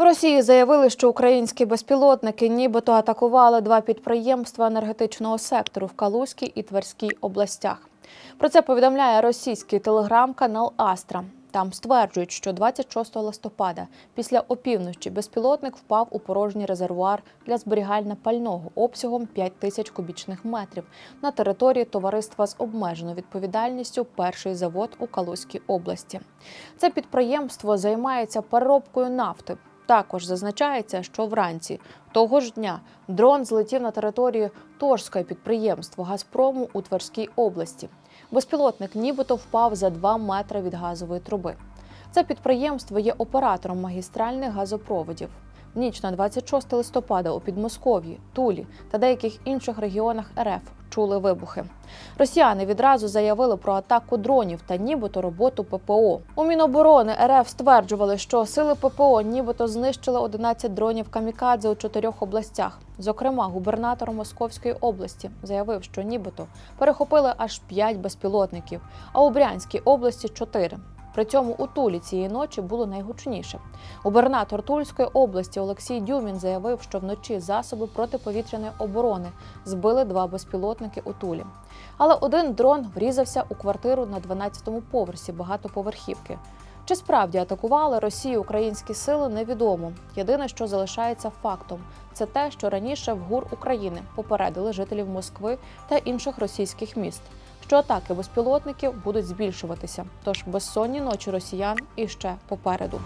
В Росії заявили, що українські безпілотники нібито атакували два підприємства енергетичного сектору в Калузькій і Тверській областях. Про це повідомляє російський телеграм-канал Астра. Там стверджують, що 26 листопада після опівночі безпілотник впав у порожній резервуар для зберігання пального обсягом 5 тисяч кубічних метрів на території товариства з обмеженою відповідальністю Перший завод у Калузькій області. Це підприємство займається переробкою нафти. Також зазначається, що вранці того ж дня дрон злетів на територію Торського підприємства Газпрому у Тверській області. Безпілотник нібито впав за 2 метри від газової труби. Це підприємство є оператором магістральних газопроводів. В ніч на 26 листопада у Підмосков'ї, Тулі та деяких інших регіонах РФ чули вибухи. Росіяни відразу заявили про атаку дронів та нібито роботу ППО. У Міноборони РФ стверджували, що сили ППО нібито знищили 11 дронів камікадзе у чотирьох областях. Зокрема, губернатор Московської області заявив, що нібито перехопили аж 5 безпілотників, а у Брянській області 4. При цьому у Тулі цієї ночі було найгучніше. Губернатор Тульської області Олексій Дюмін заявив, що вночі засоби протиповітряної оборони збили два безпілотники у Тулі. Але один дрон врізався у квартиру на 12-му поверсі багатоповерхівки. Чи справді атакували Росію українські сили, невідомо. Єдине, що залишається фактом, це те, що раніше в ГУР України попередили жителів Москви та інших російських міст, що атаки безпілотників будуть збільшуватися. Тож безсонні ночі росіян іще попереду.